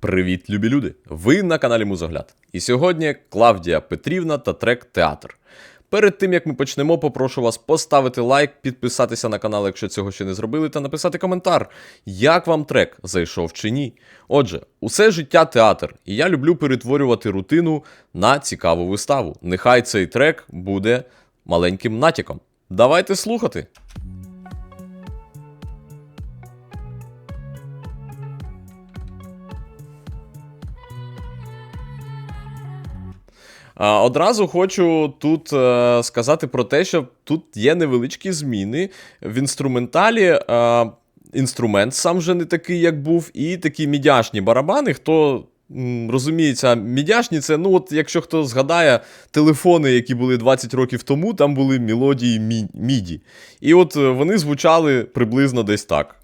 Привіт, любі люди! Ви на каналі Музогляд. І сьогодні Клавдія Петрівна та трек Театр. Перед тим як ми почнемо, попрошу вас поставити лайк, підписатися на канал, якщо цього ще не зробили, та написати коментар, як вам трек зайшов чи ні. Отже, усе життя театр, і я люблю перетворювати рутину на цікаву виставу. Нехай цей трек буде маленьким натяком. Давайте слухати. Одразу хочу тут е, сказати про те, що тут є невеличкі зміни в інструменталі. Інструмент сам вже не такий, як був, і такі мідяшні барабани. Хто розуміється, мідяшні це, ну от якщо хто згадає телефони, які були 20 років тому, там були мелодії мі- міді. І от е, вони звучали приблизно десь так.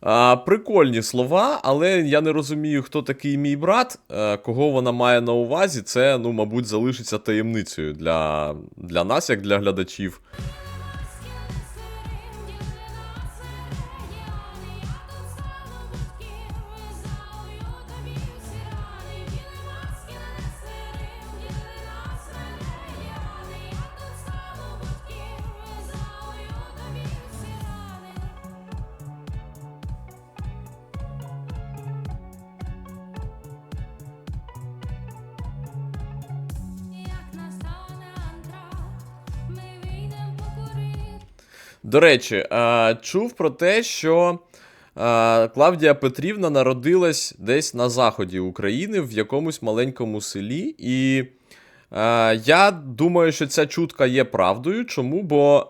А, прикольні слова, але я не розумію, хто такий мій брат, а, кого вона має на увазі. Це, ну, мабуть, залишиться таємницею для, для нас, як для глядачів. До речі, е, чув про те, що е, Клавдія Петрівна народилась десь на заході України в якомусь маленькому селі. І е, я думаю, що ця чутка є правдою. Чому? Бо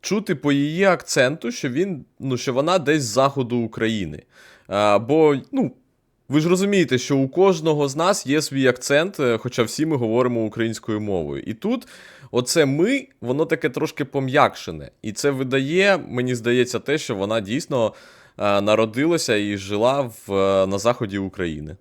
чути по її акценту, що він, ну, що вона десь з заходу України. Бо, ну. Ви ж розумієте, що у кожного з нас є свій акцент, е, хоча всі ми говоримо українською мовою. І тут оце ми, воно таке трошки пом'якшене. І це видає, мені здається, те, що вона дійсно е, народилася і жила в, е, на заході України.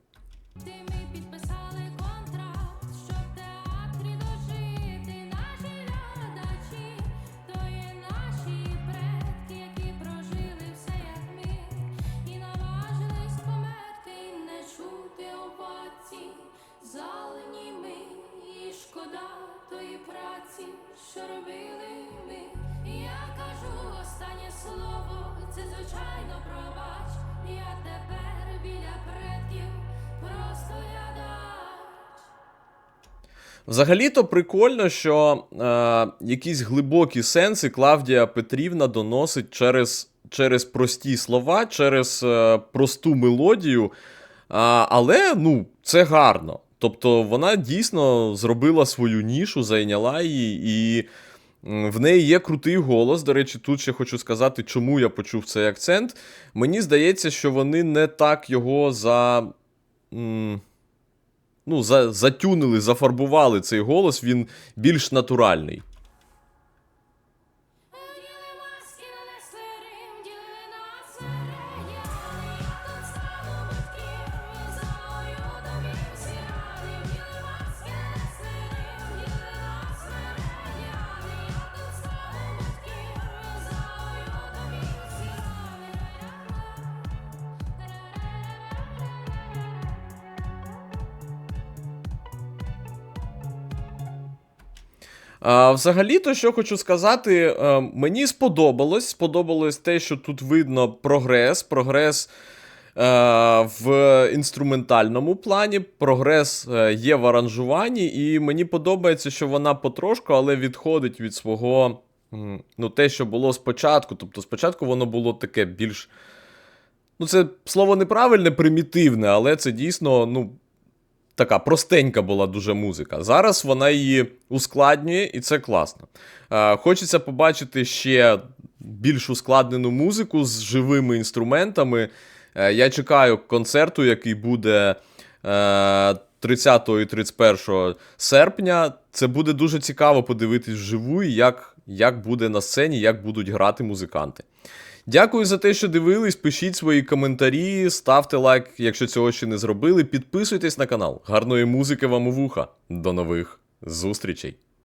Взагалі-то прикольно, що е, якісь глибокі сенси Клавдія Петрівна доносить через, через прості слова, через е, просту мелодію. А, але ну, це гарно. Тобто вона дійсно зробила свою нішу, зайняла її, і в неї є крутий голос. До речі, тут ще хочу сказати, чому я почув цей акцент. Мені здається, що вони не так його за. м, ну, за, затюнили, зафарбували цей голос, він більш натуральний. А, взагалі-то, що хочу сказати, е, мені сподобалось. Сподобалось те, що тут видно прогрес, прогрес. е, В інструментальному плані прогрес е, є в аранжуванні, і мені подобається, що вона потрошку, але відходить від свого ну, те, що було спочатку. Тобто, спочатку воно було таке більш. Ну, це слово неправильне, примітивне, але це дійсно, ну, така простенька була дуже музика. Зараз вона її ускладнює, і це класно. Е, хочеться побачити ще більш ускладнену музику з живими інструментами. Е, Я чекаю концерту, який буде е, 30 і 31 серпня. Це буде дуже цікаво подивитись вживу, як, як буде на сцені, як будуть грати музиканти. Дякую за те, що дивились. Пишіть свої коментарі, ставте лайк, якщо цього ще не зробили. Підписуйтесь на канал. Гарної музики вам у вуха. До нових зустрічей!